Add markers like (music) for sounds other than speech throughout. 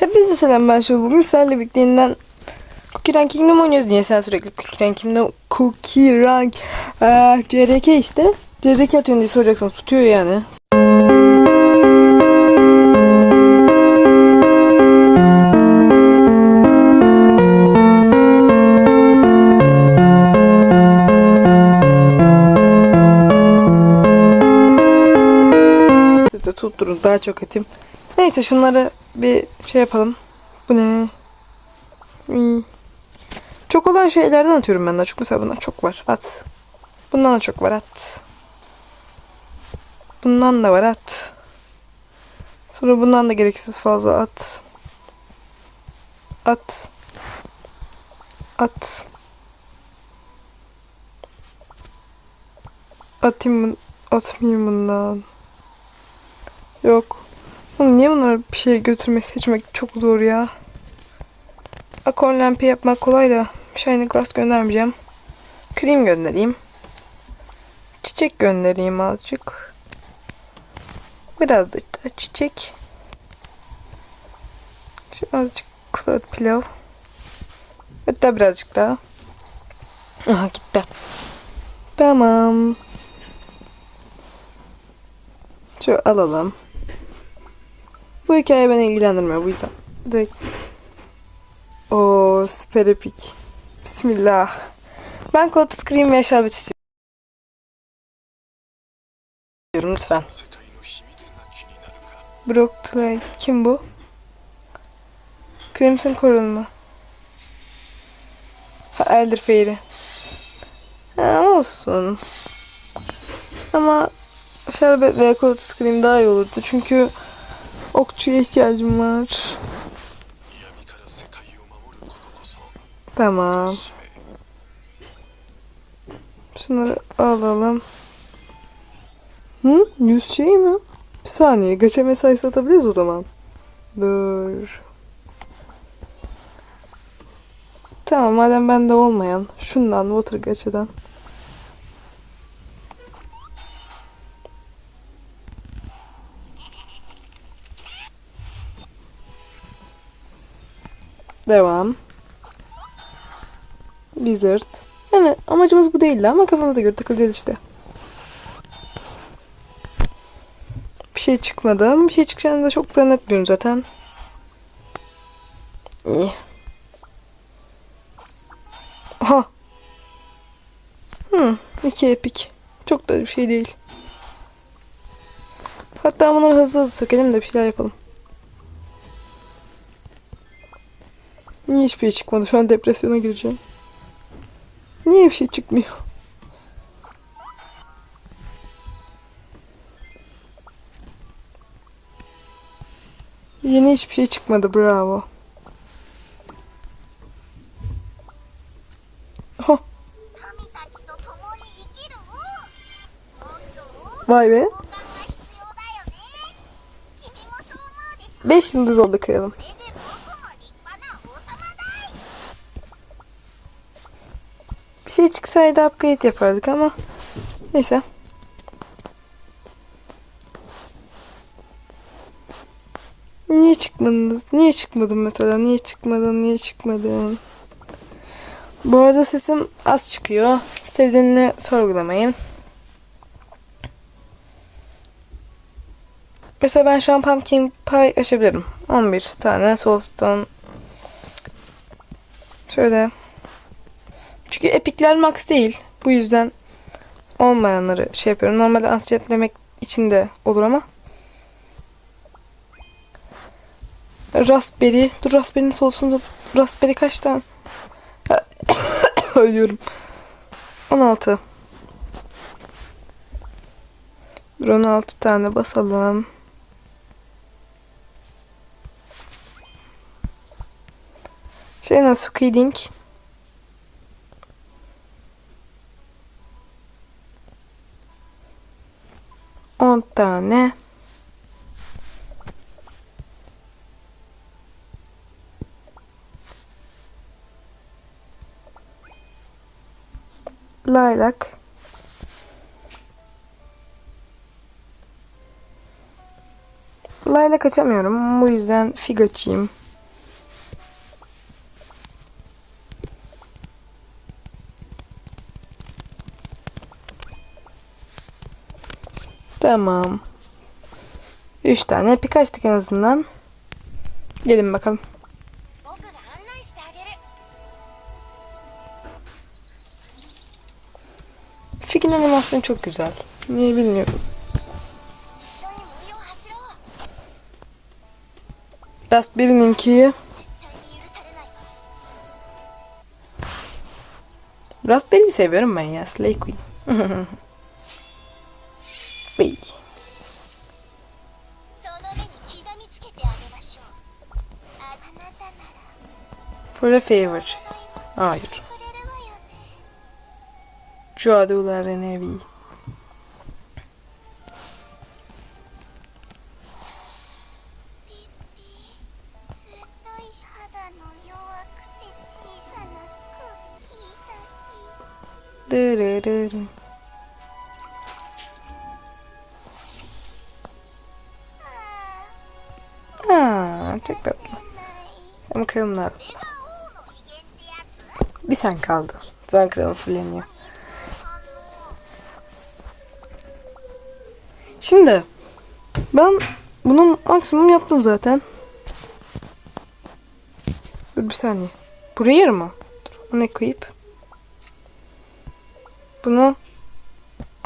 Hepinize selam ben şu bugün sizlerle birlikte yeniden Cookie Ranking'de mi oynuyoruz? Niye sen sürekli Cookie Ranking'de Cookie Rank ee, CRK işte CRK atıyorsun diye soracaksınız tutuyor yani Siz tutturun daha çok atayım. Neyse şunları bir şey yapalım. Bu ne? Hmm. Çok olan şeylerden atıyorum ben daha çok. Mesela bundan çok var. At. Bundan da çok var. At. Bundan da var. At. Sonra bundan da gereksiz fazla at. At. At. Atayım mı? Atmayayım bundan. Yok. Oğlum niye bunları bir şey götürmek seçmek çok zor ya. Akon lampi yapmak kolay da Shiny Glass göndermeyeceğim. Krem göndereyim. Çiçek göndereyim azıcık. Biraz da çiçek. Şu azıcık cloud pilav. Hatta birazcık daha. Aha gitti. Tamam. Şu alalım. Bu hikaye beni ilgilendirmiyor bu yüzden. Direkt. Oo süper epik. Bismillah. Ben koltuk krem ve şerbet istiyorum lütfen. Brock Tley. Kim bu? Crimson Coral mı? Ha, Elder Fairy. Ha, olsun. Ama şerbet ve koltuk krem daha iyi olurdu. Çünkü Okçuya ihtiyacım var. Tamam. Şunları alalım. Hı? 100 şey mi? Bir saniye. Gaça mesai satabiliriz o zaman. Dur. Tamam madem bende olmayan. Şundan, water gaçadan. Devam. Wizard. Yani amacımız bu değildi ama kafamıza göre takılacağız işte. Bir şey çıkmadı. Bir şey çıkacağını da çok zannetmiyorum zaten. İyi. Aha. Hı, iki epik. Çok da bir şey değil. Hatta bunları hızlı hızlı sökelim de bir şeyler yapalım. Niye hiçbir şey çıkmadı? Şu an depresyona gireceğim. Niye bir şey çıkmıyor? Yeni hiçbir şey çıkmadı. Bravo. Oh. Vay be. 5 yıldız oldu kralım. Çıksaydı upgrade yapardık ama neyse. Niye çıkmadınız? Niye çıkmadın mesela? Niye çıkmadın? Niye çıkmadın? Bu arada sesim az çıkıyor. Sevdiğini sorgulamayın. Mesela ben şu an pumpkin pie açabilirim. 11 tane soulstone. Şöyle çünkü epikler max değil. Bu yüzden olmayanları şey yapıyorum. Normalde ansiyet demek için de olur ama. Raspberry. Dur Raspberry'nin solsunda Raspberry kaç tane? (coughs) Ölüyorum. 16. Bir 16 tane basalım. Şey nasıl Kidding? 10 tane. Lilac. Lilac açamıyorum. Bu yüzden fig açayım. Tamam. 3 tane Pikachu'luk en azından. Gelin bakalım. Fig'in animasyonu çok güzel. Niye bilmiyorum. Raspberry'ninki Raspberry'i seviyorum ben ya. Slay Queen. (laughs) For a favor. Hayır. Cadıların evi. Dırırırı. Aa, çok tatlı. Ama kırılmadı sen kaldı. Zaten kralım fulleniyor. Şimdi ben bunu maksimum yaptım zaten. Dur bir saniye. Buraya yer mi? Dur onu koyup. Bunu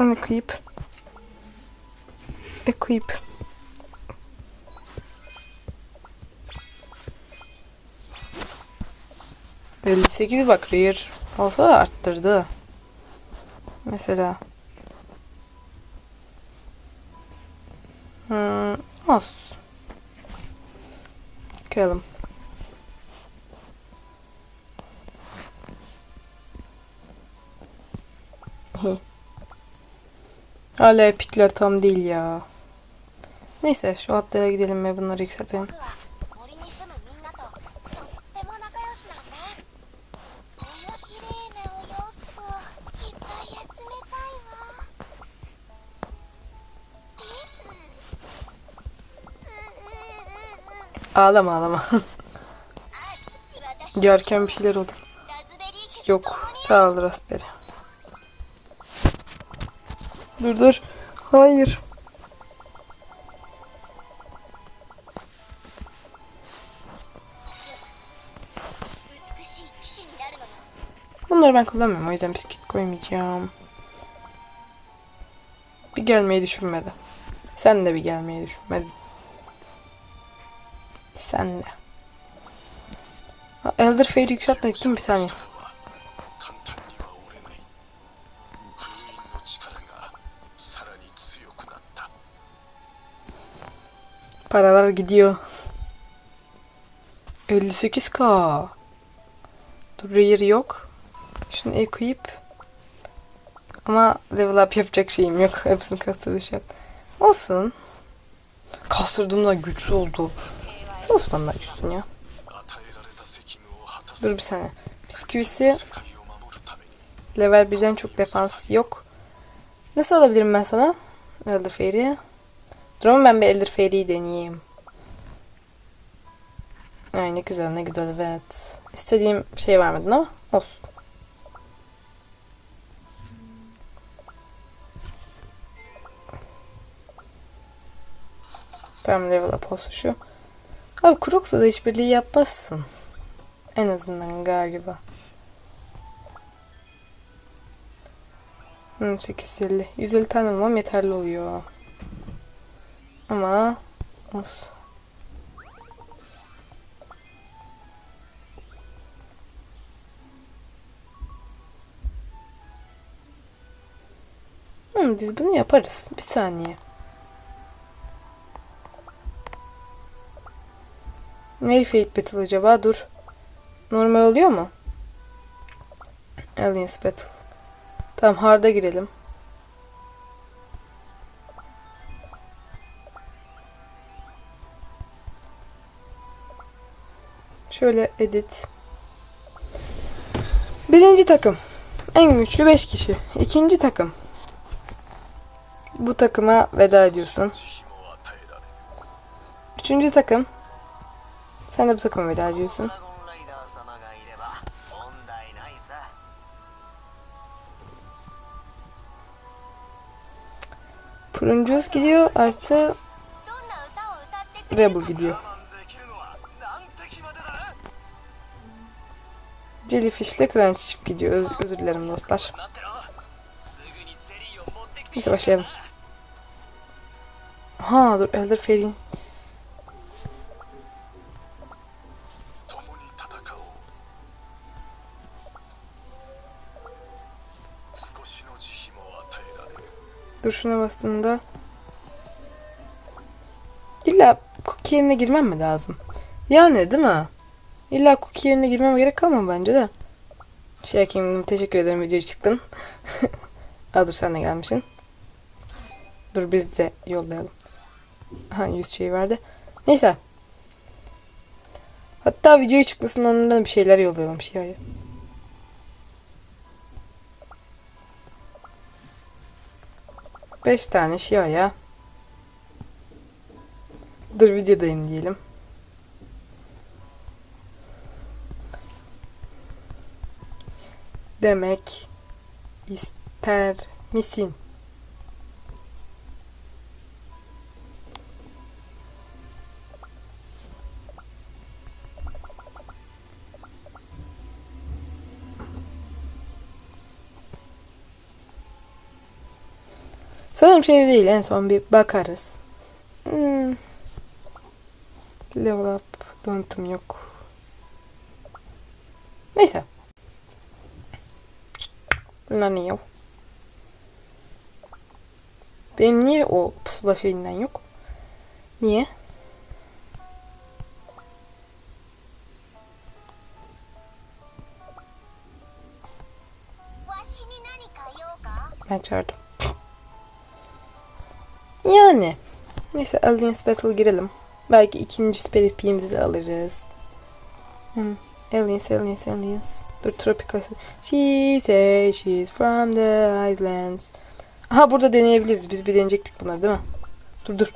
onu koyup. E ...58 bak rear olsa da arttırdı. Mesela. Hmm, olsun. Kıralım. (laughs) Hala epikler tam değil ya. Neyse şu atlara gidelim ve bunları yükseltelim. Ağlama ağlama. (laughs) Görken bir şeyler olur. Yok. Sağ ol Raspberry. Dur dur. Hayır. Bunları ben kullanmıyorum. O yüzden bisküvit koymayacağım. Bir gelmeyi düşünmedi. Sen de bir gelmeyi düşünmedin. Senle. Elder Fair yükseltmedik değil mi? Bir saniye. Paralar gidiyor. 58k. Dur rear yok. Şunu equip. Ama level up yapacak şeyim yok. Hepsini kastıracağım. Olsun. Kastırdım da güçlü oldu. Şuradan daha küstün ya. Dur bir saniye. Bisküvisi level 1'den çok defans yok. Nasıl alabilirim ben sana? Elder Fairy'i. Durun ben bir Elder Fairy'i deneyeyim. Ay ne güzel ne güzel evet. İstediğim şey vermedin ama olsun. Tam level up olsun şu. Abi Crocs'la da işbirliği yapmazsın. En azından galiba. Hmm, 850. 150 tane bulmam yeterli oluyor. Ama olsun. Hmm, biz bunu yaparız. Bir saniye. Ne fade battle acaba? Dur. Normal oluyor mu? Aliens battle. Tamam hard'a girelim. Şöyle edit. Birinci takım. En güçlü 5 kişi. İkinci takım. Bu takıma veda ediyorsun. Üçüncü takım. Sen de bu takıma veda ediyorsun. Prunjus gidiyor artı Rebel gidiyor. Jellyfish ile Crunch Chip gidiyor. Öz özür dilerim dostlar. Neyse başlayalım. Ha dur Elder Fairy'in Dur Duruşuna bastığında illa cookie yerine girmem mi lazım? Yani değil mi? İlla cookie yerine girmeme gerek kalmam bence de. Şey Hakim'im teşekkür ederim videoya çıktın. (laughs) Aa dur sen de gelmişsin. Dur biz de yollayalım. Ha yüz şey verdi. Neyse. Hatta videoya çıkmasının önünden bir şeyler yollayalım. Şey 5 tane şey şiaya Dırvica'dayım diyelim. Demek ister misin? Sanırım şey değil. En son bir bakarız. Hmm. Level up. Donatım yok. Neyse. Bunlar niye yok? Benim niye o pusula şeyinden yok? Niye? Ben çağırdım. Neyse Alliance Battle girelim. Belki ikinci süper FP'mizi de alırız. Hmm. Alliance, Alliance, Alliance. Dur Tropical. She says she's from the Islands. Aha burada deneyebiliriz. Biz bir deneyecektik bunları değil mi? Dur dur.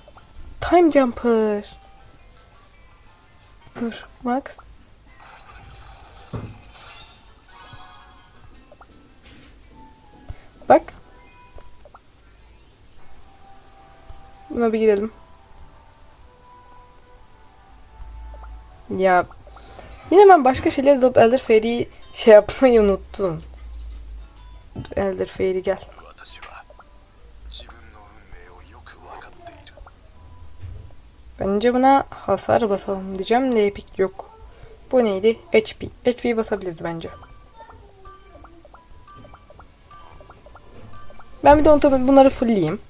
Time Jumper. Dur Max. Bak. Buna bir girelim. Ya. Yine ben başka şeyleri dalıp Elder Fairy'yi şey yapmayı unuttum. Elder Fairy gel. Bence buna hasar basalım diyeceğim de pek yok. Bu neydi? HP. HP'yi basabiliriz bence. Ben bir de onu bunları fullleyeyim.